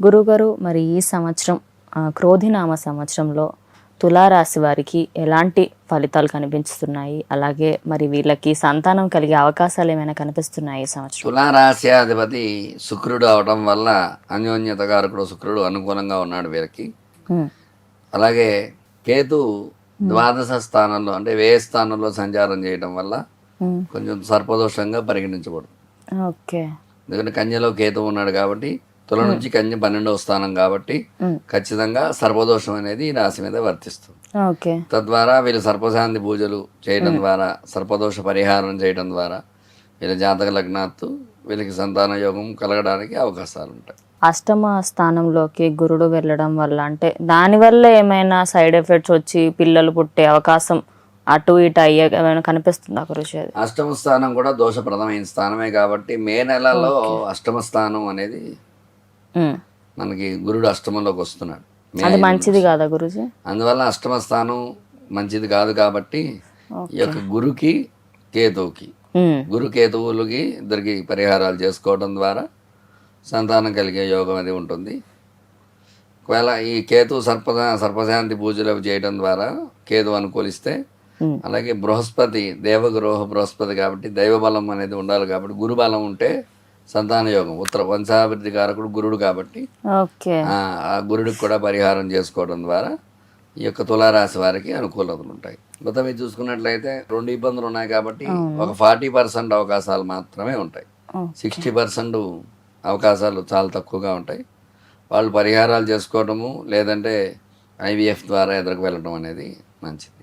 గురుగారు మరి ఈ సంవత్సరం క్రోధినామ సంవత్సరంలో తులారాశి వారికి ఎలాంటి ఫలితాలు కనిపిస్తున్నాయి అలాగే మరి వీళ్ళకి సంతానం కలిగే అవకాశాలు ఏమైనా కనిపిస్తున్నాయి ఈ సంవత్సరం? తులారాశ్యాధిపతి శుక్రుడు అవడం వల్ల అన్యోన్యత కారకుడు శుక్రుడు అనుకూలంగా ఉన్నాడు వీరికి. అలాగే కేతు ద్వాదశ స్థానంలో అంటే వ్యయ స్థానంలో సంచారం చేయడం వల్ల కొంచెం సర్పదోషంగా పరిగణించబడు. ఓకే. ఎందుకంటే కన్యలో కేతు ఉన్నాడు కాబట్టి తుల నుంచి కన్య పన్నెండవ స్థానం కాబట్టి ఖచ్చితంగా సర్పదోషం అనేది ఈ రాశి మీద వర్తిస్తుంది. తద్వారా వీళ్ళు సర్పశాంతి పూజలు చేయడం ద్వారా సర్పదోష పరిహారం చేయడం ద్వారా వీళ్ళ జాతక లగ్నాత్తు వీళ్ళకి సంతాన యోగం కలగడానికి అవకాశాలు ఉంటాయి. అష్టమ స్థానంలోకి గురుడు వెళ్ళడం వల్ల అంటే దానివల్ల ఏమైనా సైడ్ ఎఫెక్ట్స్ వచ్చి పిల్లలు పుట్టే అవకాశం అటు ఇటు అయ్యే ఏమైనా కనిపిస్తుందా గురుజీ అష్టమ స్థానం కూడా దోషప్రదమైన స్థానమే కాబట్టి మే నెలలో అష్టమ స్థానం అనేది మనకి గురుడు అష్టమంలోకి వస్తున్నాడు. అది మంచిది కాదా గురుజీ? అందువల్ల అష్టమ స్థానం మంచిది కాదు కాబట్టి ఈ యొక్క గురుకి కేతువుకి. గురు కేతువులకి ఇద్దరికి పరిహారాలు చేసుకోవడం ద్వారా సంతానం కలిగే యోగం అది ఉంటుంది. ఒకవేళ ఈ కేతు సర్ప సర్పశాంతి పూజలు చేయడం ద్వారా కేతు అనుకూలిస్తే అలాగే బృహస్పతి దేవగృహ బృహస్పతి కాబట్టి దైవబలం అనేది ఉండాలి కాబట్టి గురుబలం ఉంటే సంతాన యోగం ఉత్తర వంశాభివృద్ధి కారకుడు గురుడు కాబట్టి ఆ గురుడికి కూడా పరిహారం చేసుకోవడం ద్వారా ఈ యొక్క తులారాశి వారికి అనుకూలతలు ఉంటాయి. మొత్తం మీరు చూసుకున్నట్లయితే రెండు ఇబ్బందులు ఉన్నాయి కాబట్టి ఒక ఫార్టీ పర్సెంట్ అవకాశాలు మాత్రమే ఉంటాయి. సిక్స్టీ పర్సెంట్ అవకాశాలు చాలా తక్కువగా ఉంటాయి. వాళ్ళు పరిహారాలు చేసుకోవడము లేదంటే ఐవీఎఫ్ ద్వారా ఎదురుకు వెళ్ళడం అనేది మంచిది.